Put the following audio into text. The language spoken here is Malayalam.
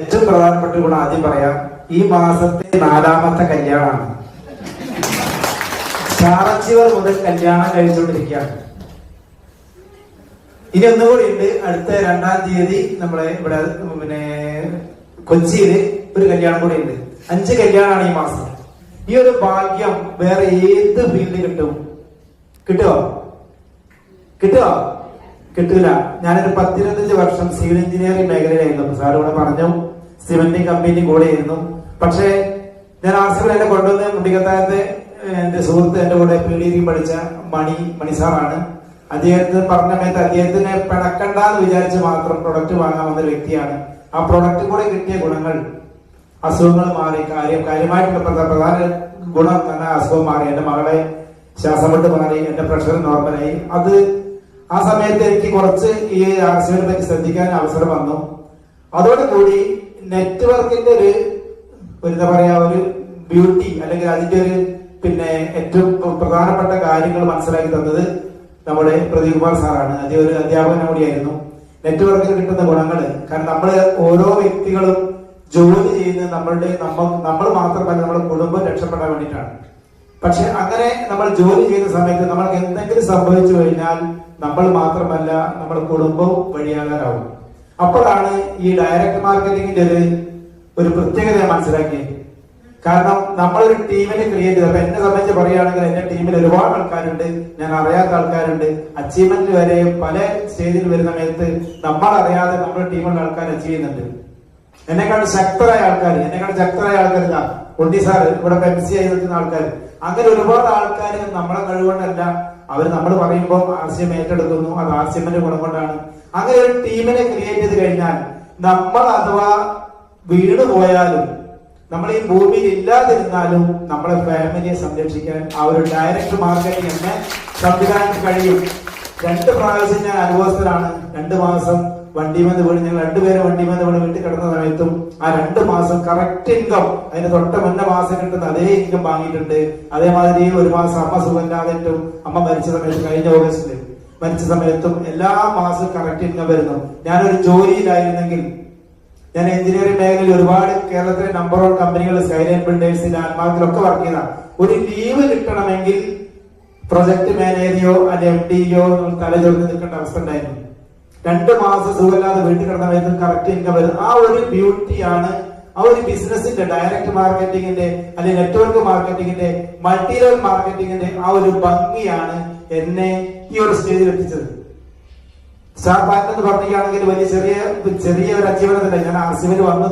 ഏറ്റവും പ്രധാനപ്പെട്ട ഗുണം ആദ്യം പറയാം ഈ മാസത്തെ നാലാമത്തെ കല്യാണമാണ്. ചാറച്ചിവർ മുതൽ കല്യാണം കഴിച്ചുകൊണ്ടിരിക്കുകയാണ്. ഇനി ഒന്നുകൂടി ഉണ്ട്. അടുത്ത രണ്ടാം തീയതി നമ്മളെ ഇവിടെ പിന്നെ കൊച്ചിയിൽ ഒരു കല്യാണം കൂടി ഉണ്ട്. അഞ്ച് കല്യാണമാണ് ഈ മാസം. ഈ ഒരു ഭാഗ്യം വേറെ ഏത് ഫീൽഡിൽ കിട്ടും? കിട്ടുമോ കിട്ടുമോ കിട്ടൂല. ഞാനൊരു പത്തിരുപത്തഞ്ച് വർഷം സിവിൽ എഞ്ചിനീയറിംഗ് മേഖലയിലായിരുന്നു. സാർ ഇവിടെ പറഞ്ഞു സിമെന്റിംഗ് കമ്പനി കൂടെ ആയിരുന്നു. പക്ഷേ ഞാൻ ആസിഫിൽ എന്നെ കൊണ്ടുവന്ന് മുണ്ടിക്കത്തായത്തെ എന്റെ സുഹൃത്ത് എന്റെ കൂടെ പി പഠിച്ച മണി മണി സാറാണ്. അദ്ദേഹത്തിന് പറഞ്ഞ സമയത്ത് അദ്ദേഹത്തിനെ പിണക്കണ്ടെന്ന് വിചാരിച്ച് മാത്രം പ്രൊഡക്റ്റ് വാങ്ങാൻ വന്ന വ്യക്തിയാണ്. ആ പ്രൊഡക്റ്റ് കൂടെ കിട്ടിയ ഗുണങ്ങൾ അസുഖങ്ങൾ മാറി കാര്യം കാര്യമായിട്ടുള്ള പ്രധാന ഗുണം തന്നെ അസുഖം മാറി. എന്റെ മകളെ ശ്വാസം വിട്ട് മാറി എന്റെ പ്രഷർ നോർമലായി അത് ആ സമയത്ത് എനിക്ക് കുറച്ച് ഈ ആക്സിഡന്റ് പറ്റി ശ്രദ്ധിക്കാൻ അവസരം വന്നു. അതോടുകൂടി നെറ്റ്വർക്കിന്റെ ഒരു എന്താ പറയാ ഒരു ബ്യൂട്ടി അല്ലെങ്കിൽ അതിന്റെ ഒരു പിന്നെ ഏറ്റവും പ്രധാനപ്പെട്ട കാര്യങ്ങൾ മനസ്സിലാക്കി തന്നത് നമ്മുടെ പ്രദീപ് കുമാർ സാറാണ്. അദ്ദേഹം ഒരു അധ്യാപകൻ കൂടിയായിരുന്നു നെറ്റ്വർക്കിൽ കിട്ടുന്ന ഗുണങ്ങൾ കാരണം നമ്മൾ ഓരോ വ്യക്തികളും ജോലി ചെയ്യുന്നത് നമ്മളുടെ നമ്മ നമ്മൾ മാത്രമല്ല നമ്മുടെ കുടുംബം രക്ഷപ്പെടാൻ വേണ്ടിയിട്ടാണ്. പക്ഷെ അങ്ങനെ നമ്മൾ ജോലി ചെയ്യുന്ന സമയത്ത് നമ്മൾക്ക് എന്തെങ്കിലും സംഭവിച്ചു കഴിഞ്ഞാൽ നമ്മൾ മാത്രമല്ല നമ്മുടെ കുടുംബവും വഴിയാകാനാവും. അപ്പോഴാണ് ഈ ഡയറക്ട് മാർക്കറ്റിംഗിന്റെ ഒരു പ്രത്യേകത മനസ്സിലാക്കിയത് കാരണം നമ്മളൊരു ടീമിനെ ക്രിയേറ്റ് ചെയ്ത്. എന്നെ സംബന്ധിച്ച് പറയുകയാണെങ്കിൽ എന്റെ ടീമിൽ ഒരുപാട് ആൾക്കാരുണ്ട്. ഞാൻ അറിയാത്ത ആൾക്കാരുണ്ട്. അച്ചീവ്മെന്റ് വരെ പല സ്റ്റേജിൽ വരുന്ന സമയത്ത് നമ്മൾ അറിയാതെ നമ്മുടെ ടീമിലുള്ള ആൾക്കാർ അച്ചീവ് ചെയ്യുന്നുണ്ട്. എന്നെക്കാൾ ശക്തരായ ആൾക്കാർ എന്നെക്കാൾ ശക്തരായ ആൾക്കാർ ഉണ്ണി സാർ ഇവിടെ എം സി ആയി നിൽക്കുന്ന ആൾക്കാർ അങ്ങനെ ഒരുപാട് ആൾക്കാർ നമ്മളെ കഴിവുകൊണ്ടല്ല അവർ നമ്മൾ പറയുമ്പോൾ ആർസ്യം ഏറ്റെടുക്കുന്നു അത് ആർസ്യമിന്റെ ഗുണം കൊണ്ടാണ്. അങ്ങനെ ഒരു ടീമിനെ ക്രിയേറ്റ് ചെയ്ത് കഴിഞ്ഞാൽ നമ്മൾ അഥവാ വീട് പോയാലും നമ്മൾ ഈ ഭൂമിയിൽ ഇല്ലാതിരുന്നാലും നമ്മളെ ഫാമിലിയെ സംരക്ഷിക്കാൻ ആ ഒരു ഡയറക്ട് മാർക്കറ്റിംഗ് എന്ന സംവിധാനത്തിന് കഴിയും. രണ്ട് പ്രാവശ്യം ഞാൻ അനുഭവസ്ഥരാണ് രണ്ട് മാസം വണ്ടിമേന്ന് വീട് ഞങ്ങൾ രണ്ടുപേരും വണ്ടിമേന്ന് വീട് വീട്ടിൽ കിടന്ന സമയത്തും ആ രണ്ട് മാസം കറക്റ്റ് ഇൻകം അതിന് തൊട്ട മുന്ന മാസം കിട്ടുന്ന അതേ ഇൻകം വാങ്ങിയിട്ടുണ്ട്. അതേമാതിരി ഒരു മാസം അമ്മ സുഖമില്ലാതിട്ടും അമ്മ മരിച്ച സമയത്ത് കഴിഞ്ഞ ഓഗസ്റ്റിൽ മരിച്ച സമയത്തും എല്ലാ മാസവും കറക്റ്റ് ഇൻകം വരുന്നു. ഞാനൊരു ജോലിയിലായിരുന്നെങ്കിൽ ഞാൻ എഞ്ചിനീയറിംഗ് മേഖലയിൽ ഒരുപാട് കേരളത്തിലെ നമ്പർ വൺ കമ്പനികൾ സ്കൈലൈൻ ബിൽഡേഴ്സ് ലാൻഡ്മാർക്കിലൊക്കെ വർക്ക് ചെയ്ത. ഒരു ലീവ് കിട്ടണമെങ്കിൽ പ്രൊജക്ട് മാനേജറോ അല്ലെ എം ഡിയോ തലചൊറിഞ്ഞ് നിൽക്കേണ്ട അവസ്ഥ ഉണ്ടായിരുന്നു. രണ്ട് മാസം സുഖമില്ലാതെ വീട്ടിൽ കിടന്ന സമയത്ത് കറക്റ്റ് ഇൻകം വരും. ആ ഒരു ബ്യൂട്ടിയാണ് ആ ഒരു ബിസിനസിന്റെ ഡയറക്ട് മാർക്കറ്റിംഗിന്റെ അല്ലെങ്കിൽ നെറ്റ്വർക്ക് മാർക്കറ്റിംഗിന്റെ മൾട്ടി മാർക്കറ്റിംഗിന്റെ ആ ഒരു ഭംഗിയാണ് എന്നെ ഈ ഒരു സ്റ്റേജിൽ എത്തിച്ചത്. സാർ ബാങ്ക് എന്ന് പറയുകയാണെങ്കിൽ വലിയ ചെറിയ ചെറിയ ഒരു അച്ചീവനത്തില്ല ഞാൻ ആർ സി വന്ന്.